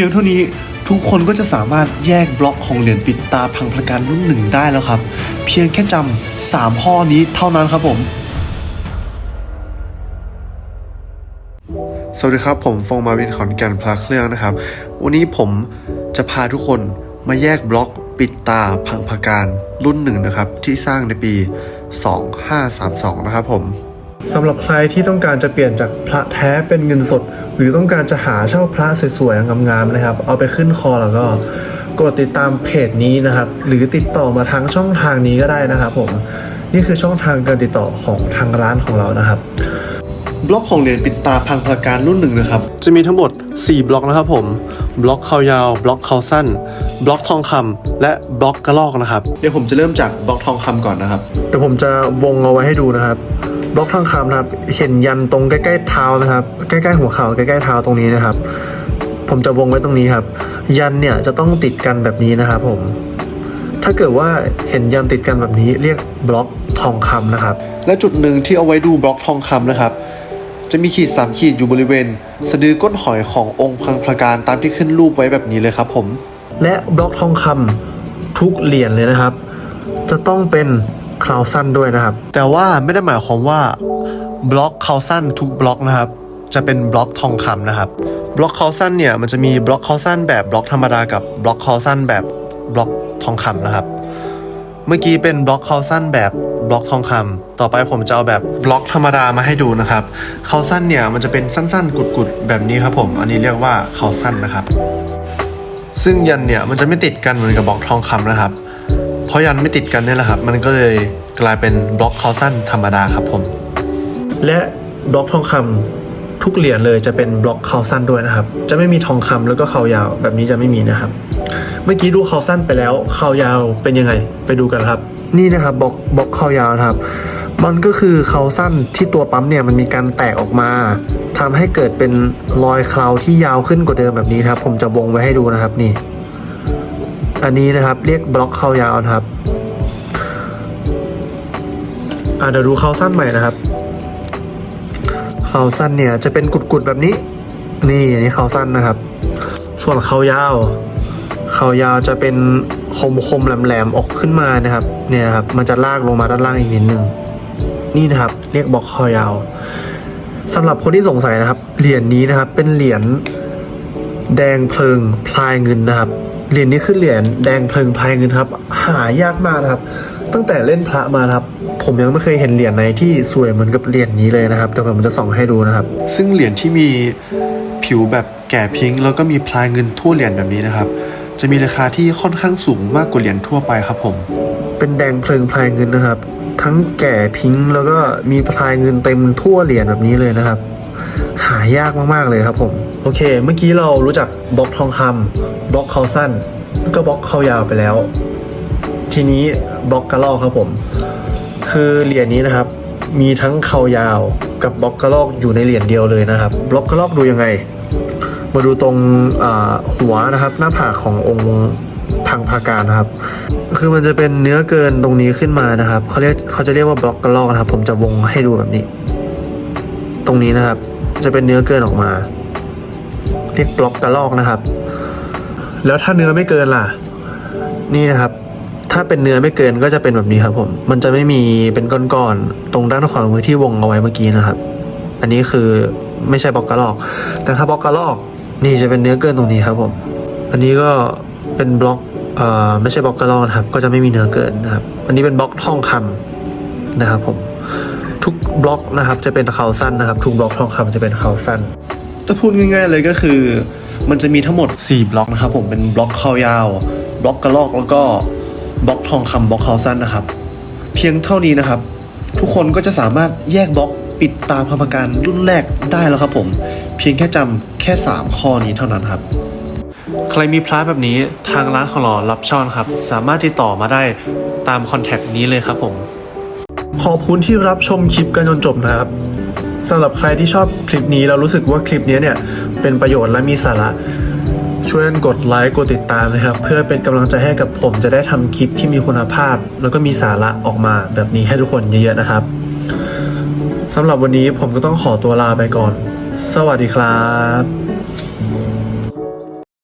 พียงเท่านี้ทุกคนก็จะสามารถแยกบล็อกของเหรียญปิดตาพังประการรุ่นหนึ่งได้แล้วครับ เพียงแค่จำสามข้อนี้เท่านั้นครับผม สวัสดีครับ ผมฟงมาวินขอนแก่นพลาเครื่องนะครับ วันนี้ผมจะพาทุกคนมาแยกบล็อกปิดตาพังพการรุ่นหนึ่งนะครับ ที่สร้างในปี 2532 นะครับผม สำหรับใครที่ต้องการจะเปลี่ยนจากพระแท้เป็นเงินสด หรือต้องการจะหาเช่าพระสวยๆงามๆนะครับ เอาไปขึ้นคอแล้วก็กดติดตามเพจนี้นะครับ หรือติดต่อมาทางช่องทางนี้ก็ได้นะครับผมนี่คือช่องทางการติดต่อของทางร้านของเรานะครับ บล็อกของเหรียญปิดตาพังประการรุ่นหนึ่งนะครับ จะมีทั้งหมด 4 บล็อกนะครับผมบล็อกเขายาว บล็อกเขาสั้น บล็อกทองคำและบล็อกกระลอกนะครับ เดี๋ยวผมจะเริ่มจากบล็อกทองคำก่อนนะครับเดี๋ยวผมจะวงเอาไว้ให้ดูนะครับ บล็อกทองคำนะครับเห็นยันตรงใกล้ๆเท้านะครับ ใกล้ๆหัวเข่าใกล้ๆเท้าตรงนี้นะครับ ผมจะวงไว้ตรงนี้ครับ ยันเนี่ยจะต้องติดกันแบบนี้นะครับผม ถ้าเกิดว่าเห็นยันติดกันแบบนี้เรียกบล็อกทองคำนะครับ และจุดหนึ่งที่เอาไว้ดูบล็อกทองคำนะครับ จะมีขีดสามขีดอยู่บริเวณ สะดือก้นหอยขององค์พังพระการตามที่ขึ้นรูปไว้แบบนี้เลยครับผม และบล็อกทองคำทุกเหรียญเลยนะครับ จะต้องเป็น คราวสั้นด้วยนะครับ แต่ว่าไม่ได้หมายความว่าบล็อกเขาวสั้นทุกบล็อกนะครับ จะเป็นบล็อกทองคำนะครับ บล็อกเขาวสั้นเนี่ยมันจะมีบล็อกเขาวสั้นแบบบล็อกธรรมดากับบล็อกเขาวสั้นแบบบล็อกทองคำนะครับ เมื่อกี้เป็นบล็อกเขาวสั้นแบบบล็อกทองคำต่อไปผมจะเอาแบบบล็อกธรรมดามาให้ดูนะครับเขาวสั้นเนี่ยมันจะเป็นสั้นๆ กุดๆแบบนี้ครับผมอันนี้เรียกว่าเขาวสั้นนะครับ ซึ่งยันเนี่ยมันจะไม่ติดกันเหมือนกับบล็อกทองคำนะครับ เพราะยันไม่ติดกันเนี่ยแหละครับ มันก็เลยกลายเป็นบล็อกเขาสั้นธรรมดาครับผม และบล็อกทองคำทุกเหรียญเลยจะเป็นบล็อกเขาสั้นด้วยนะครับ จะไม่มีทองคำแล้วก็เขายาวแบบนี้จะไม่มีนะครับ เมื่อกี้ดูเขาสั้นไปแล้วเขายาวเป็นยังไงไปดูกันครับ นี่นะครับบล็อกบล็อกเขายาวนะครับมันก็คือเขาสั้นที่ตัวปั๊มเนี่ยมันมีการแตกออกมาทำให้เกิดเป็นรอยเคราที่ยาวขึ้นกว่าเดิมแบบนี้ครับ ผมจะวงไว้ให้ดูนะครับนี่ อันนี้นะครับ เรียกบล็อกเขายาวนะครับอ่าเดี๋ยวดูเขาสั้นใหม่นะครับเขาสั้นเนี่ยจะเป็นกุดๆแบบนี้ นี่อันนี้เขาสั้นนะครับ ส่วนเขายาวเขายาวจะเป็นคมๆแหลมๆออกขึ้นมานะครับ เนี่ยครับ มันจะลากลงมาด้านล่างอีกนิดนึงนี่นะครับ เรียกบล็อกเขายาวสำหรับคนที่สงสัยนะครับ เหรียญนี้นะครับ เป็นเหรียญแดงเพลิงพลายเงินนะครับ เหรียญนี้คือเหรียญแดงเพลิงพลายเงินครับ หายากมากนะครับ ตั้งแต่เล่นพระมานะครับ ผมยังไม่เคยเห็นเหรียญไหนที่สวยเหมือนกับเหรียญนี้เลยนะครับเดี๋ยวผมจะส่องให้ดูนะครับ ซึ่งเหรียญที่มีผิวแบบแก่พิงค์แล้วก็มีพลายเงินทั่วเหรียญแบบนี้นะครับ จะมีราคาที่ค่อนข้างสูงมากกว่าเหรียญทั่วไปครับผม เป็นแดงเพลิงพลายเงินนะครับ ทั้งแก่พิงค์แล้วก็มีพลายเงินเต็มทั่วเหรียญแบบนี้เลยนะครับ หายากมากๆเลยครับผม โอเค เมื่อกี้เรารู้จักบล็อกทองคำ บล็อกเขาสั้น ก็บล็อกเขายาวไปแล้ว ทีนี้บล็อกกระลอกครับผม คือเหรียญนี้นะครับ มีทั้งเขายาวกับบล็อกกระลอกอยู่ในเหรียญเดียวเลยนะครับ บล็อกกระลอกดูยังไง มาดูตรงหัวนะครับ หน้าผากขององค์พังพาการนะครับ คือมันจะเป็นเนื้อเกินตรงนี้ขึ้นมานะครับเขาเรียกเขาจะเรียกว่าบล็อกกระลอกนะครับ ผมจะวงให้ดูแบบนี้ ตรงนี้นะครับ จะเป็นเนื้อเกินออกมา เรียกบล็อกกระลอกนะครับ แล้วถ้าเนื้อไม่เกินล่ะ นี่นะครับ ถ้าเป็นเนื้อไม่เกินก็จะเป็นแบบนี้ครับผม มันจะไม่มีเป็นก้อนๆตรงด้านขวามือที่วงเอาไว้เมื่อกี้นะครับ อันนี้คือไม่ใช่บล็อกกระลอก แต่ถ้าบล็อกกระลอก นี่จะเป็นเนื้อเกินตรงนี้ครับผม อันนี้ก็เป็นบล็อกเอ่อไม่ใช่บล็อกกระลอกนะครับ ก็จะไม่มีเนื้อเกินนะครับ อันนี้เป็นบล็อกทองคำนะครับผมทุกบล็อกนะครับจะเป็นเขาสั้นนะครับ ทุกบล็อกทองคำจะเป็นเขาสั้นถ้าพูดง่าย ๆ เลยก็คือ มันจะมีทั้งหมด 4 บล็อกนะครับผมเป็นบล็อกเขาวยาว บล็อกกระลอกแล้วก็บล็อกทองคำบล็อกเขาวสั้นนะครับ เพียงเท่านี้นะครับ ทุกคนก็จะสามารถแยกบล็อกปิดตาพังพการรุ่นแรกได้แล้วครับผม เพียงแค่จำแค่ 3 ข้อนี้เท่านั้นครับ ใครมีพระแบบนี้ทางร้านของเรารับช่อนครับ สามารถติดต่อมาได้ตามคอนแทคนี้เลยครับผมขอบคุณที่รับชมคลิปกันจนจบนะครับ สำหรับใครที่ชอบคลิปนี้แล้วรู้สึกว่าคลิปนี้เนี่ยเป็นประโยชน์และมีสาระช่วยกดไลค์กดติดตามนะครับ เพื่อเป็นกำลังใจให้กับผมจะได้ทำคลิปที่มีคุณภาพ แล้วก็มีสาระออกมาแบบนี้ให้ทุกคนเยอะๆนะครับสำหรับวันนี้ผมก็ต้องขอตัวลาไปก่อน สวัสดีครับ